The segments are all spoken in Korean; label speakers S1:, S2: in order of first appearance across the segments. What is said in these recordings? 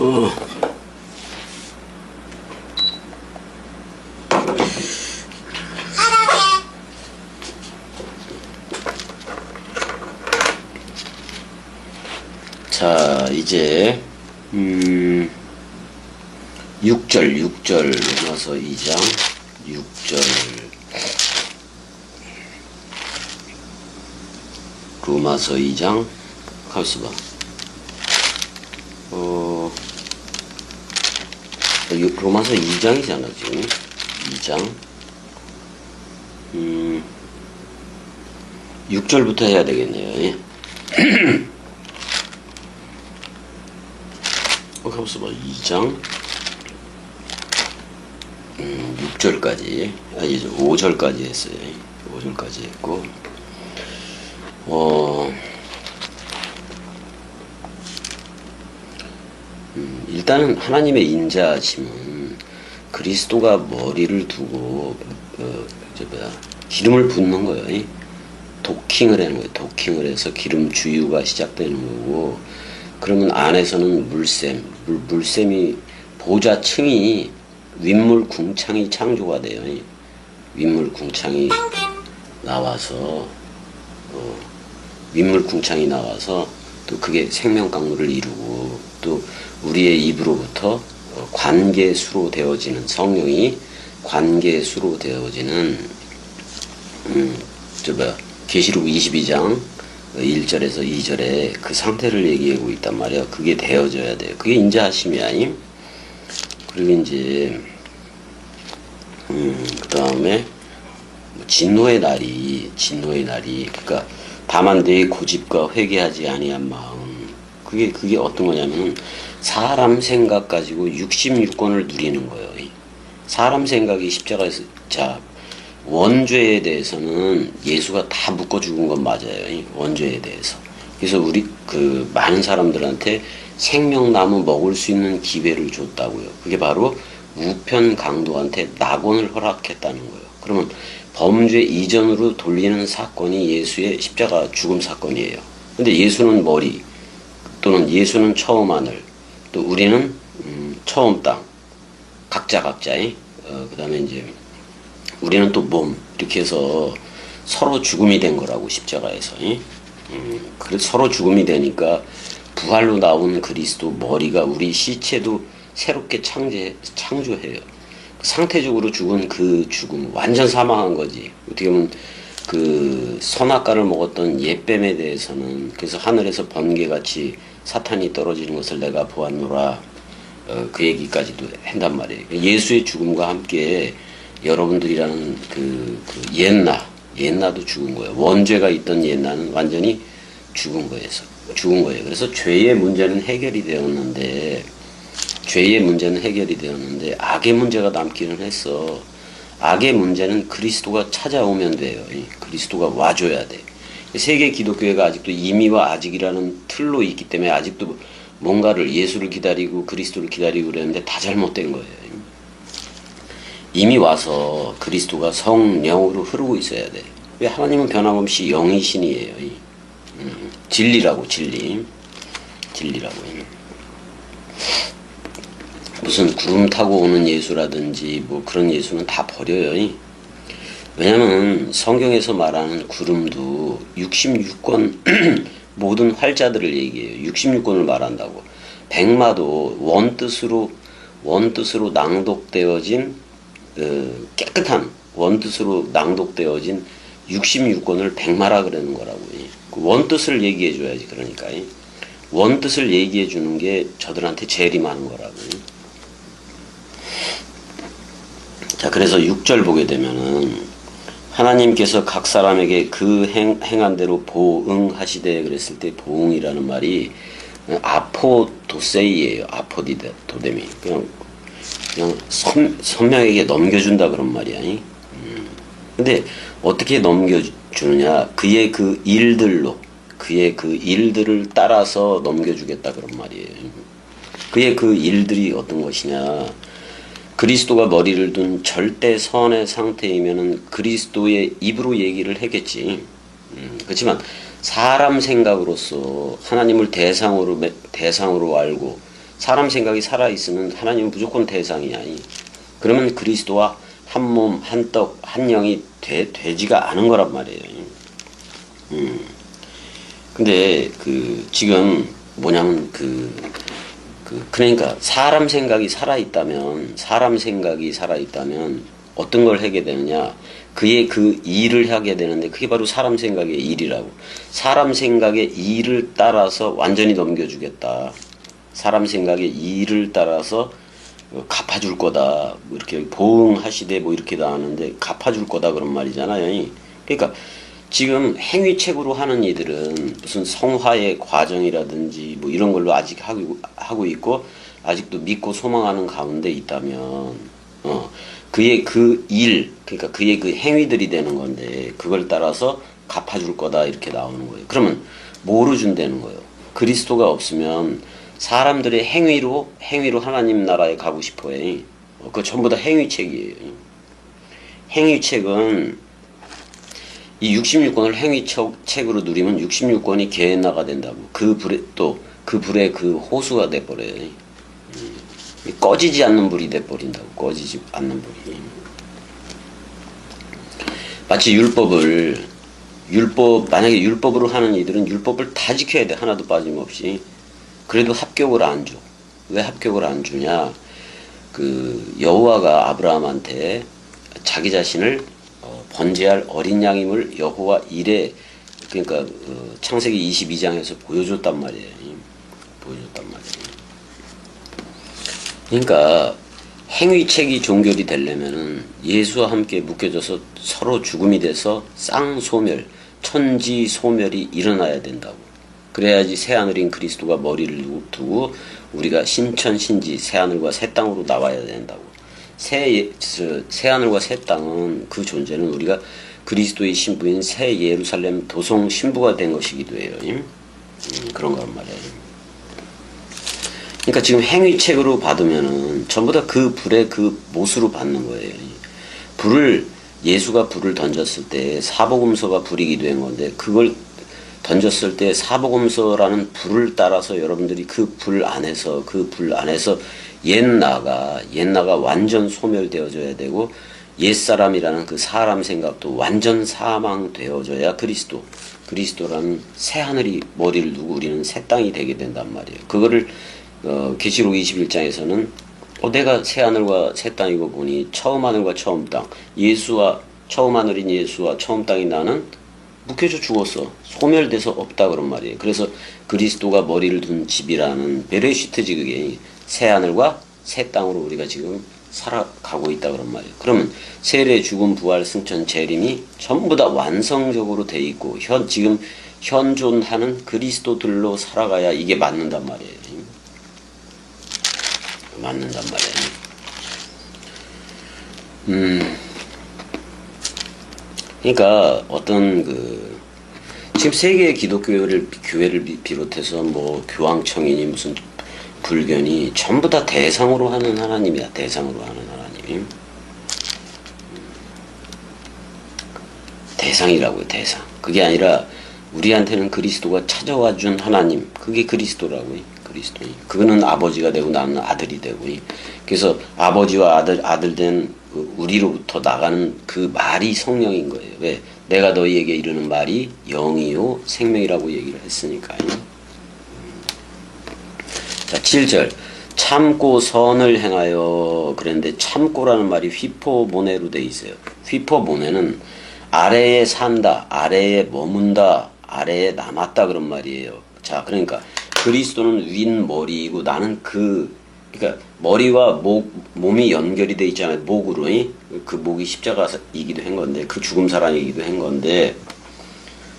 S1: 어. 자, 이제, 음, 6절, 6절, 로마서 2장, 6절. 로마서 2장, 가만있어 봐. 어, 로마서 2장이잖아, 지금. 2장. 음, 6절부터 해야 되겠네요. 예. 어, 봐. 2장. 음, 6절까지. 아니, 5절까지 했어요. 5절까지 했고. 어, 음, 일단은 하나님의 인자심은 그리스도가 머리를 두고 어, 저 뭐야 기름을 붓는 거예요. 이? 도킹을 하는 거예요. 도킹을 해서 기름 주유가 시작되는 거고 그러면 안에서는 물샘, 물, 물샘이 보좌층이 윗물 궁창이 창조가 돼요. 이? 윗물 궁창이 나와서 어, 윗물 궁창이 나와서 또 그게 생명 강물을 이루고 또 우리의 입으로부터 어, 관계수로 되어지는 성령이 관계수로 되어지는 음 저 뭐야 계시록 22장 1절에서 2절에 그 상태를 얘기하고 있단 말이야. 그게 되어져야 돼요. 그게 인자하심이 아님. 그리고 이제 음 그다음에 뭐 진노의 날이 진노의 날이 그러니까 다만 내 고집과 회개하지 아니한 마음 그게 그게 어떤 거냐면은 사람 생각 가지고 66권을 누리는 거예요. 이 사람 생각이 십자가에서 자 원죄에 대해서는 예수가 다 묶어 죽은 건 맞아요. 이 원죄에 대해서. 그래서 우리 그 많은 사람들한테 생명나무 먹을 수 있는 기회를 줬다고요. 그게 바로 우편 강도한테 낙원을 허락했다는 거예요. 그러면 범죄 이전으로 돌리는 사건이 예수의 십자가 죽음 사건이에요. 근데 예수는 머리 또는 예수는 처음 하늘 또 우리는 음, 처음 땅 각자 각자의 어, 그 다음에 이제 우리는 또 몸 이렇게 해서 서로 죽음이 된 거라고 십자가에서 이? 음, 그래 서로 죽음이 되니까 부활로 나온 그리스도 머리가 우리 시체도 새롭게 창제 창조해요. 상태적으로 죽은 그 죽음 완전 사망한 거지. 어떻게 보면 그 선악과를 먹었던 옛뱀에 대해서는 그래서 하늘에서 번개같이 사탄이 떨어지는 것을 내가 보았노라 어, 그 얘기까지도 한단 말이에요. 예수의 죽음과 함께 여러분들이라는 그, 그 옛나 옛나도 죽은 거예요. 원죄가 있던 옛나는 완전히 죽은 거예요. 죽은 거예요. 그래서 죄의 문제는 해결이 되었는데 죄의 문제는 해결이 되었는데 악의 문제가 남기는 했어. 악의 문제는 그리스도가 찾아오면 돼요. 그리스도가 와줘야 돼. 세계 기독교회가 아직도 이미와 아직이라는 틀로 있기 때문에 아직도 뭔가를 예수를 기다리고 그리스도를 기다리고 그랬는데 다 잘못된 거예요. 이미 와서 그리스도가 성령으로 흐르고 있어야 돼. 왜 하나님은 변함없이 영이신이에요. 음, 진리라고 진리. 진리라고. 무슨 구름 타고 오는 예수라든지 뭐 그런 예수는 다 버려요. 왜냐면 성경에서 말하는 구름도 66권 모든 활자들을 얘기해요. 66권을 말한다고. 백마도 원뜻으로 원뜻으로 낭독되어진 그 깨끗한 원뜻으로 낭독되어진 66권을 백마라 그러는 거라고. 그 원뜻을 얘기해 줘야지 그러니까. 원뜻을 얘기해 주는 게 저들한테 재림하는 거라고. 자, 그래서 6절 보게 되면은 하나님께서 각 사람에게 그 행, 행한 대로 보응하시되 그랬을 때 보응이라는 말이 아포도세이예요. 아포디데 도데미. 그냥 그냥 선, 선명에게 넘겨준다 그런 말이야. 음. 근데 어떻게 넘겨주느냐? 그의 그 일들로 그의 그 일들을 따라서 넘겨주겠다 그런 말이에요. 그의 그 일들이 어떤 것이냐? 그리스도가 머리를 둔 절대 선의 상태이면은 그리스도의 입으로 얘기를 했겠지. 음, 그렇지만 사람 생각으로서 하나님을 대상으로 대상으로 알고 사람 생각이 살아 있으면 하나님은 무조건 대상이야. 그러면 그리스도와 한 몸, 한 떡, 한 영이 되, 되지가 않은 거란 말이에요. 음. 근데 그 지금 뭐냐면 그, 그 그러니까 사람 생각이 살아 있다면 사람 생각이 살아 있다면 어떤 걸 하게 되느냐? 그의 그 일을 하게 되는데 그게 바로 사람 생각의 일이라고. 사람 생각의 일을 따라서 완전히 넘겨주겠다. 사람 생각의 일을 따라서 어, 갚아줄 거다. 뭐 이렇게 보응하시되 뭐 이렇게 다 하는데 갚아줄 거다 그런 말이잖아요. 그러니까 지금 행위책으로 하는 이들은 무슨 성화의 과정이라든지 뭐 이런 걸로 아직 하고, 하고 있고 아직도 믿고 소망하는 가운데 있다면 어 그의 그 일 그러니까 그의 그 행위들이 되는 건데 그걸 따라서 갚아줄 거다 이렇게 나오는 거예요. 그러면 뭐로 준다는 거예요? 그리스도가 없으면 사람들의 행위로 행위로 하나님 나라에 가고 싶어해. 어, 그 전부 다 행위책이에요. 행위책은 이 66권을 행위책으로 누리면 66권이 개나가 된다고. 그 불에 또 그 불에 그 호수가 돼 버려요. 음. 꺼지지 않는 불이 돼 버린다고. 꺼지지 않는 불이. 마치 율법을 율법 만약에 율법으로 하는 이들은 율법을 다 지켜야 돼. 하나도 빠짐없이. 그래도 합격을 안 줘. 왜 합격을 안 주냐? 그 여호와가 아브라함한테 자기 자신을 어, 번제할 어린 양임을 여호와 이래 그러니까 어, 창세기 22장에서 보여줬단 말이에요. 보여줬단 말이에요. 그러니까 행위책이 종결이 되려면은 예수와 함께 묶여져서 서로 죽음이 돼서 쌍소멸, 천지 소멸이 일어나야 된다고. 그래야지 새하늘인 그리스도가 머리를 두고 우리가 신천신지 새하늘과 새 땅으로 나와야 된다고. 새, 예, 새 하늘과 새 땅은 그 존재는 우리가 그리스도의 신부인 새 예루살렘 도성 신부가 된 것이기도 해요. 음, 그런 거란 말이에요. 그러니까 지금 행위책으로 받으면은 전부 다 그 불의 그 못으로 받는 거예요. 불을 예수가 불을 던졌을 때 사복음서가 불이기도 한 건데 그걸 던졌을 때 사복음서라는 불을 따라서 여러분들이 그 불 안에서 그 불 안에서 옛나가 옛나가 완전 소멸되어져야 되고 옛사람이라는 그 사람 생각도 완전 사망되어져야 그리스도 그리스도라는 새 하늘이 머리를 두고 우리는 새 땅이 되게 된단 말이에요. 그거를 어, 계시록 21장에서는 어, 내가 새 하늘과 새 땅이고 보니 처음 하늘과 처음 땅 예수와 처음 하늘인 예수와 처음 땅인 나는 묶여져 죽었어. 소멸돼서 없다 그런 말이에요. 그래서 그리스도가 머리를 둔 집이라는 베레시트지 그게 새 하늘과 새 땅으로 우리가 지금 살아가고 있다 그런 말이에요. 그러면 세례, 죽음, 부활, 승천, 재림이 전부 다 완성적으로 돼 있고 현 지금 현존하는 그리스도들로 살아가야 이게 맞는단 말이에요. 맞는단 말이에요. 음. 그러니까 어떤 그 지금 세계 기독교를 교회를 비- 비롯해서 뭐 교황청이니 무슨 불교니 전부 다 대상으로 하는 하나님이야. 대상으로 하는 하나님. 대상이라고요. 대상. 그게 아니라 우리한테는 그리스도가 찾아와 준 하나님. 그게 그리스도라고요. 그리스도. 그거는 아버지가 되고 나는 아들이 되고. 그래서 아버지와 아들 아들 된그 우리로부터 나가는 그 말이 성령인 거예요. 왜? 내가 너희에게 이르는 말이 영이요 생명이라고 얘기를 했으니까요. 자, 7절. 참고 선을 행하여 그랬는데 참고라는 말이 휘포모네로 돼 있어요. 휘포모네는 아래에 산다, 아래에 머문다, 아래에 남았다 그런 말이에요. 자, 그러니까 그리스도는 윗머리이고 나는 그 그러니까 머리와 목 몸이 연결이 돼 있잖아요. 목으로 이? 그 목이 십자가이기도 한 건데 그 죽음 사랑이기도 한 건데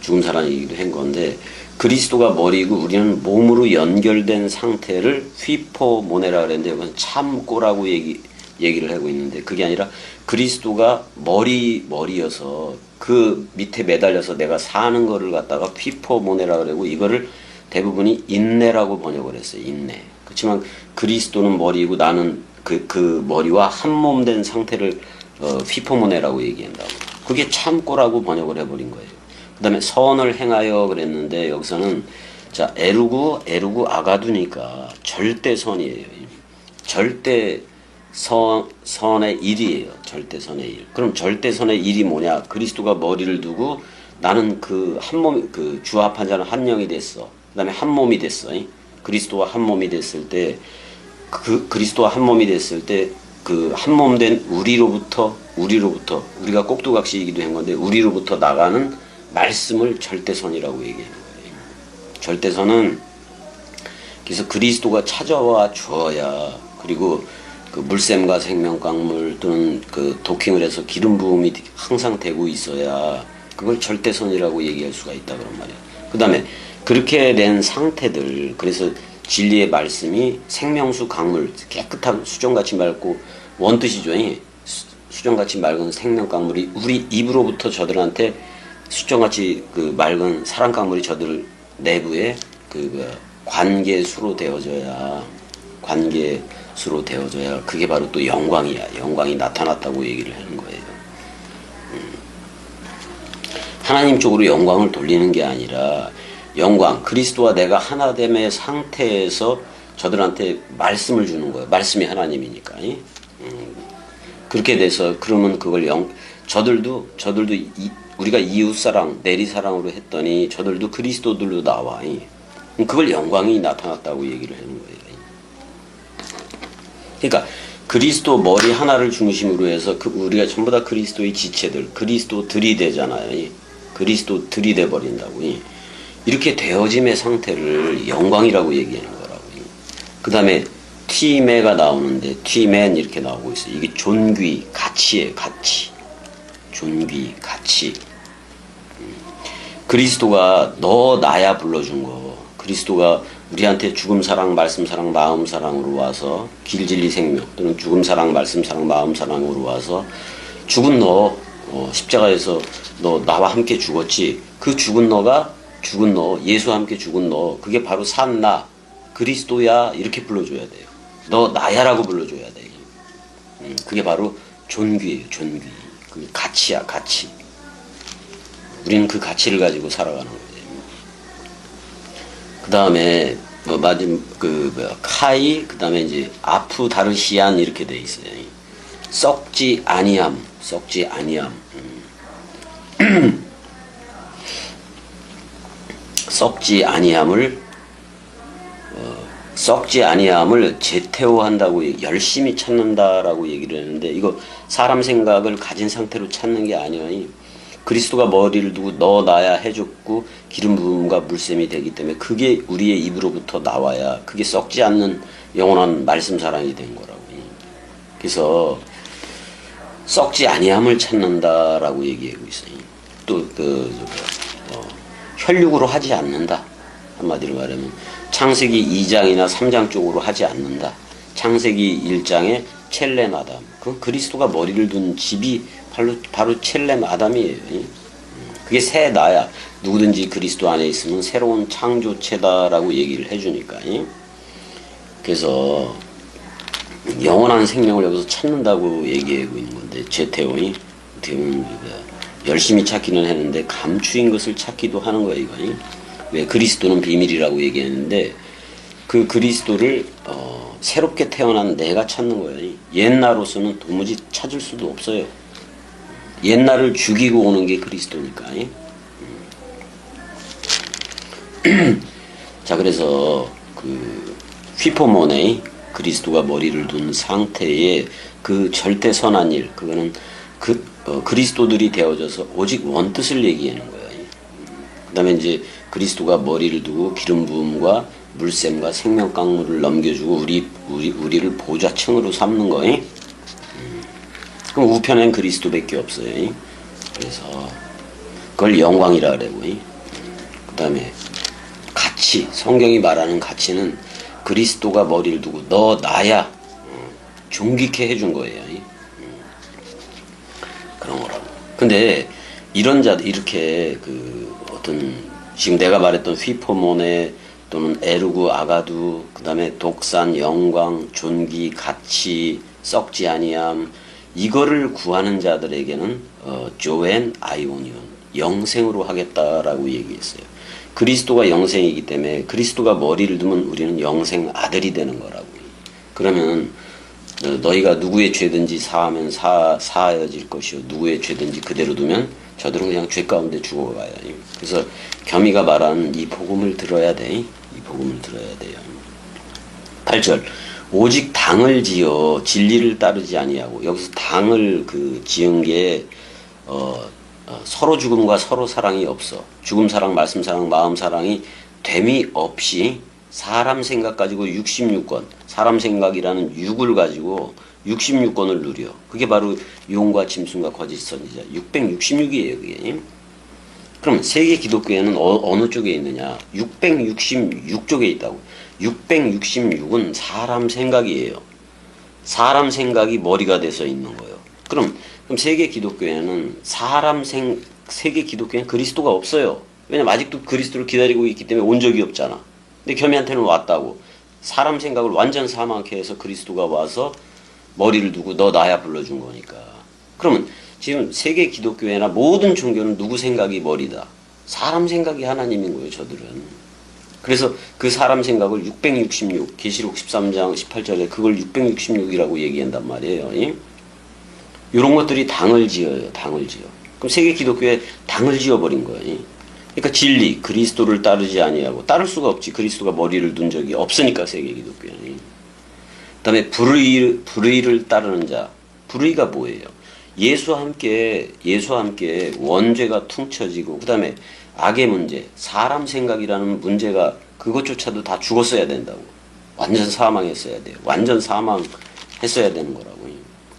S1: 죽음 사랑이기도 한 건데 그리스도가 머리고 우리는 몸으로 연결된 상태를 휘포모네라 그랬는데 이건 참고라고 얘기 얘기를 하고 있는데 그게 아니라 그리스도가 머리 머리여서 그 밑에 매달려서 내가 사는 거를 갖다가 휘포모네라 그러고 이거를 대부분이 인내라고 번역을 했어요. 인내. 그렇지만 그리스도는 머리이고 나는 그, 그 머리와 한 몸 된 상태를 어, 휘포모네라고 얘기한다고. 그게 참고라고 번역을 해버린 거예요. 그 다음에 선을 행하여 그랬는데 여기서는 자, 에루구, 에루구 아가두니까 절대선이에요. 절대 선, 선의 일이에요. 절대선의 일. 그럼 절대선의 일이 뭐냐? 그리스도가 머리를 두고 나는 그 한 몸, 그 주합한 자는 한 영이 됐어. 그 다음에 한 몸이 됐어. 그리스도와 한 몸이 됐을 때, 그 그리스도와 한 몸이 됐을 때, 그 한 몸 된 우리로부터, 우리로부터, 우리가 꼭두각시이기도 한 건데, 우리로부터 나가는 말씀을 절대선이라고 얘기하는 거예요. 절대선은 그래서 그리스도가 찾아와 주어야 그리고 그 물샘과 생명강물 또는 그 도킹을 해서 기름 부음이 항상 되고 있어야 그걸 절대선이라고 얘기할 수가 있다 그런 말이야. 그다음에 그렇게 된 상태들 그래서 진리의 말씀이 생명수 강물 깨끗한 수정같이 맑고 원뜻이죠. 수정같이 맑은 생명 강물이 우리 입으로부터 저들한테 수정같이 그 맑은 사랑 강물이 저들 내부에 그 관계수로 되어져야 관계수로 되어져야 그게 바로 또 영광이야. 영광이 나타났다고 얘기를 하는 거예요. 음. 하나님 쪽으로 영광을 돌리는 게 아니라 영광 그리스도와 내가 하나됨의 상태에서 저들한테 말씀을 주는 거예요. 말씀이 하나님이니까. 음. 그렇게 돼서 그러면 그걸 영 저들도 저들도 이, 우리가 이웃 사랑 내리 사랑으로 했더니 저들도 그리스도들로 나와. 이. 그걸 영광이 나타났다고 얘기를 하는 거예요. 그러니까 그리스도 머리 하나를 중심으로 해서 그 우리가 전부 다 그리스도의 지체들, 그리스도들이 되잖아요. 이. 그리스도들이 돼 버린다고. 이. 이렇게 되어짐의 상태를 영광이라고 얘기하는 거라고. 그 다음에 티메가 나오는데 티맨 이렇게 나오고 있어요. 이게 존귀, 가치예요, 가치. 존귀, 가치. 음. 그리스도가 너 나야 불러준 거. 그리스도가 우리한테 죽음 사랑, 말씀 사랑, 마음 사랑으로 와서 길 진리 생명 또는 죽음 사랑, 말씀 사랑, 마음 사랑으로 와서 죽은 너 어, 십자가에서 너 나와 함께 죽었지. 그 죽은 너가 죽은 너 예수와 함께 죽은 너 그게 바로 산 나 그리스도야 이렇게 불러줘야 돼요. 너 나야라고 불러줘야 돼. 음, 그게 바로 존귀예요. 존귀. 그 가치야 가치. 우리는 그 가치를 가지고 살아가는 거예요. 그 다음에 뭐 마지막 그 뭐야 카이 그 다음에 이제 아프 다르시안 이렇게 돼 있어요. 썩지 아니함, 썩지 아니함. 음. 썩지 아니함을 어, 썩지 아니함을 재태워한다고 얘기- 열심히 찾는다라고 얘기를 했는데 이거 사람 생각을 가진 상태로 찾는 게 아니에요. 그리스도가 머리를 두고 너 나야 해줬고 기름 부음과 물샘이 되기 때문에 그게 우리의 입으로부터 나와야 그게 썩지 않는 영원한 말씀 사랑이 된 거라고. 그래서 썩지 아니함을 찾는다라고 얘기하고 있어요. 또그 어, 혈육으로 하지 않는다. 한마디로 말하면 창세기 2장이나 3장 쪽으로 하지 않는다. 창세기 1장에 첼렘 아담. 그 그리스도가 머리를 둔 집이 바로 바로 첼렘 아담이에요. 음, 그게 새 나야. 누구든지 그리스도 안에 있으면 새로운 창조체다라고 얘기를 해주니까. 그래서 영원한 생명을 여기서 찾는다고 얘기하고 있는 건데 제태원이 어떻게 보면 열심히 찾기는 했는데 감추인 것을 찾기도 하는 거예요 이거 왜 그리스도는 비밀이라고 얘기했는데 그 그리스도를 어, 새롭게 태어난 내가 찾는 거예요 옛나로서는 도무지 찾을 수도 없어요 옛날을 죽이고 오는 게 그리스도니까 자 그래서 그 휘포모네 그리스도가 머리를 둔 상태의 그 절대 선한 일 그거는 그 어, 그리스도들이 되어져서 오직 원뜻을 얘기하는 거예요. 그 다음에 이제 그리스도가 머리를 두고 기름 부음과 물샘과 생명 강물을 넘겨주고 우리 우리 우리를 보좌층으로 삼는 거예요. 음. 그럼 우편엔 그리스도밖에 없어요. 그래서 그걸 영광이라 그러고 그다음에 가치 성경이 말하는 가치는 그리스도가 머리를 두고 너 나야 어, 존귀케 해준 거예요. 음. 그런 거라고. 근데 이런 자 이렇게 그 어떤 지금 내가 말했던 휘포모네 또는 에르구 아가두 그다음에 독산 영광 존귀 가치 썩지 아니함 이거를 구하는 자들에게는 어, 조엔 아이오니온 영생으로 하겠다라고 얘기했어요. 그리스도가 영생이기 때문에 그리스도가 머리를 두면 우리는 영생 아들이 되는 거라고. 그러면 어, 너희가 누구의 죄든지 사하면 사, 사하여질 것이요 누구의 죄든지 그대로 두면 저들은 그냥 죄 가운데 죽어가요. 그래서 겸이가 말하는 이 복음을 들어야 돼. 이 복음을 들어야 돼요. 8절 오직 당을 지어 진리를 따르지 아니하고 여기서 당을 그 지은 게 어, 어, 서로 죽음과 서로 사랑이 없어 죽음 사랑 말씀 사랑 마음 사랑이 됨이 없이 사람 생각 가지고 66권 사람 생각이라는 육을 가지고 66권을 누려 그게 바로 용과 짐승과 거짓 선지자 666이에요 그게 그럼 세계 기독교회는 어, 느 쪽에 있느냐? 666쪽에 있다고. 666은 사람 생각이에요. 사람 생각이 머리가 돼서 있는 거예요. 그럼 그럼 세계 기독교회는 사람 생 세계 기독교회는 그리스도가 없어요. 왜냐면 아직도 그리스도를 기다리고 있기 때문에 온 적이 없잖아. 근데 겸이한테는 왔다고. 사람 생각을 완전 사망케 해서 그리스도가 와서 머리를 두고 너 나야 불러준 거니까. 그러면 지금 세계 기독교회나 모든 종교는 누구 생각이 머리다. 사람 생각이 하나님인 거예요, 저들은. 그래서 그 사람 생각을 666, 계시록 13장 18절에 그걸 666이라고 얘기한단 말이에요. 이? 이런 것들이 당을 지어요, 당을 지어. 그럼 세계 기독교에 당을 지어버린 거예요. 이? 그러니까 진리, 그리스도를 따르지 아니하고 따를 수가 없지. 그리스도가 머리를 둔 적이 없으니까 세계 기독교는. 그다음에 불의 불의를 따르는 자. 불의가 뭐예요? 예수와 함께 예수와 함께 원죄가 퉁쳐지고 그다음에 악의 문제, 사람 생각이라는 문제가 그것조차도 다 죽었어야 된다고. 완전 사망했어야 돼요. 완전 사망했어야 되는 거라고.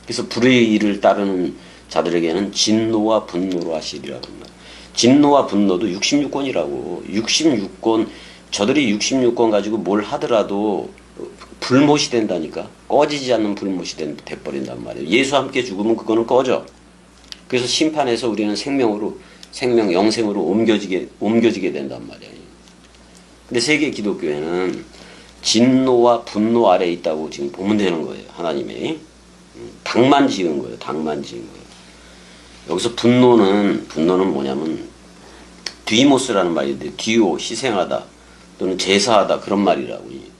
S1: 그래서 불의를 따르는 자들에게는 진노와 분노로 하시리라고 합니다. 진노와 분노도 66권이라고. 66권 저들이 66권 가지고 뭘 하더라도 불못이 된다니까. 꺼지지 않는 불못이 된, 돼버린단 말이에요. 예수 함께 죽으면 그거는 꺼져. 그래서 심판에서 우리는 생명으로, 생명, 영생으로 옮겨지게, 옮겨지게 된단 말이에요. 근데 세계 기독교회는 진노와 분노 아래에 있다고 지금 보면 되는 거예요. 하나님이. 당만 지은 거예요. 당만 지은 거예요. 여기서 분노는, 분노는 뭐냐면, 뒤모스라는 말인데, 뒤오, 희생하다, 또는 제사하다, 그런 말이라고.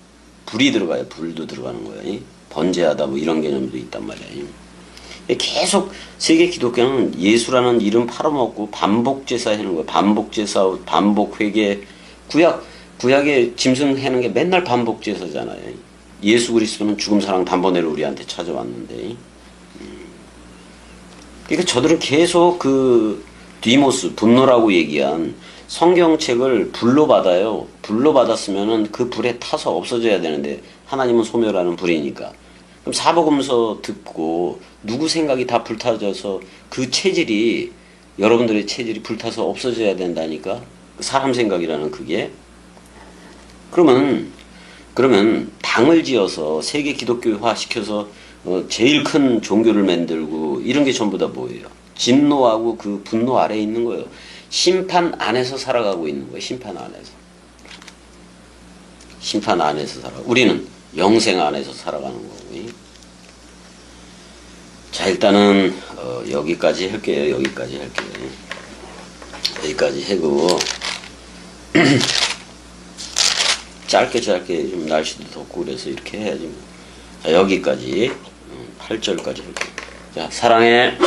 S1: 불이 들어가요. 불도 들어가는 거예요. 번제하다 뭐 이런 개념도 있단 말이에요. 계속 세계 기독교는 예수라는 이름 팔아먹고 반복 제사 하는 거예요. 반복 제사, 반복 회개, 구약 구약에 짐승 하는 게 맨날 반복 제사잖아요. 예수 그리스도는 죽음 사랑 단번에로 우리한테 찾아왔는데. 그러니까 저들은 계속 그 디모스 분노라고 얘기한 성경책을 불로 받아요. 불로 받았으면은 그 불에 타서 없어져야 되는데 하나님은 소멸하는 불이니까. 그럼 사복음서 듣고 누구 생각이 다 불타져서 그 체질이 여러분들의 체질이 불타서 없어져야 된다니까. 사람 생각이라는 그게. 그러면 그러면 당을 지어서 세계 기독교화 시켜서 어, 제일 큰 종교를 만들고 이런 게 전부 다 뭐예요? 진노하고 그 분노 아래에 있는 거예요. 심판 안에서 살아가고 있는 거예요. 심판 안에서. 심판 안에서 살아. 우리는 영생 안에서 살아가는 거고요. 자 일단은 어, 여기까지 할게요. 여기까지 할게요. 여기까지 하고 짧게 짧게 좀 날씨도 덥고 그래서 이렇게 해야지. 뭐. 자 여기까지 8절까지 할게요. 자 사랑해.